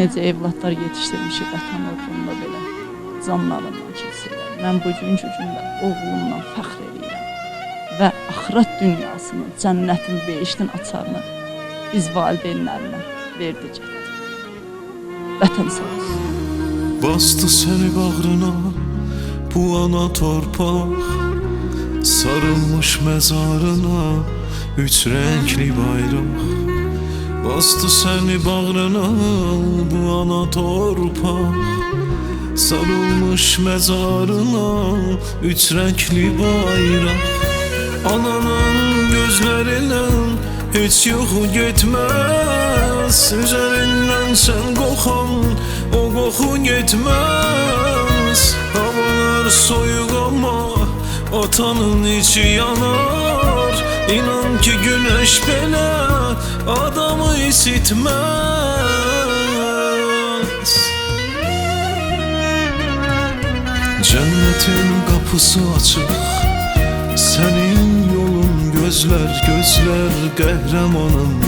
necə evlatlar yetişdirmişik vətən uğrunda belə canlarından keçirlər. Mən bugünkü gündə oğlumla fəxr edirəm və axırat dünyasının, cənnətin, behiştin açarını biz valideynlərinə verdik. Vətən sağ olsun. Bastı seni bağrına bu ana torpaq Sarılmış mezarına üç renkli bayraq Bastı seni bağrına bu ana torpaq Sarılmış mezarına üç renkli bayraq Ananın gözlerine hiç yok gitmez. Üzerinden sen kokan o koku gitmez. Havalar soyuk ama atanın içi yanar. İnan ki güneş bile adamı isitmez Cennetin kapısı açık Senin yolun gözler gözler kahramanım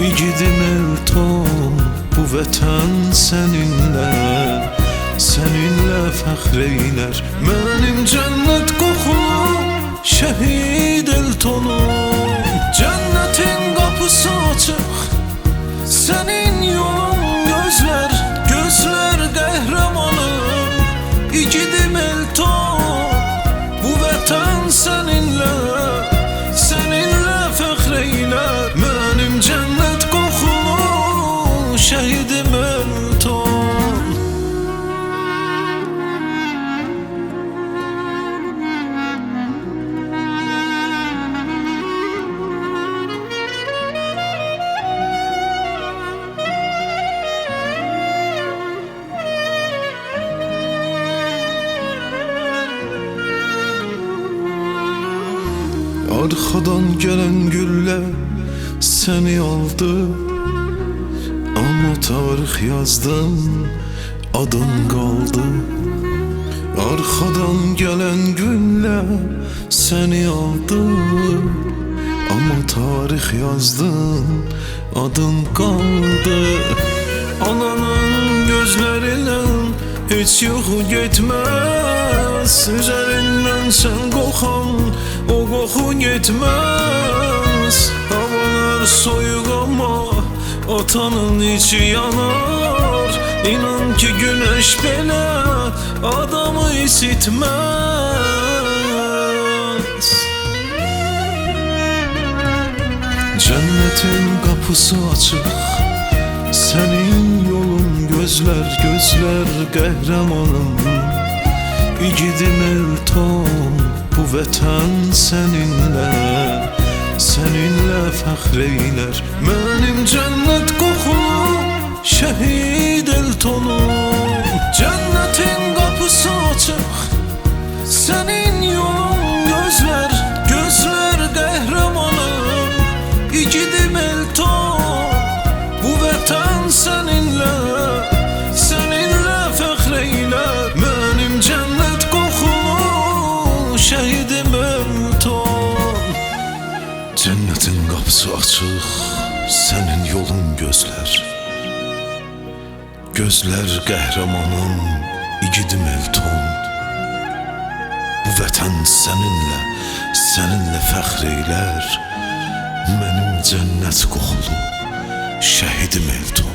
İgidim Elton bu vətən seninle Seninle fəxr eylər. Mənim cənnət qoxulu Şəhid Eltonum Cənnetin Senin yolun gözler gözler kahramanım İgidim Elton bu vətən seninle. Seninle fəxr eylər Mənim cənnət qoxulu Arkadan gelen gülle seni aldı. Ama tarih yazdım adın kaldı. Arkadan gelen gülle seni aldı. Ama tarih yazdın adın kaldı. Ananın gözlerine hiç yok gitmez. Üzerinden sen kokan o koku gitmez. Havalar soyuk ama atanın içi yanar. İnan ki güneş bile adamı isitmez Cennetin kapısı açık. Senin yolun gözler gözler kahramanım İgidim Elton bu vətən seninle Seninle fəxr eylər. Mənim cənnət qoxulu Şəhid Eltonum Cənnetin qapısı açıq Senin Cennetin kapısı açık Senin yolun gözler. Gözler kahramanım İgidim Elton Bu vətən səninlə Səninlə fəxr eylər. Mənim cənnət qoxulu Şəhidim Elton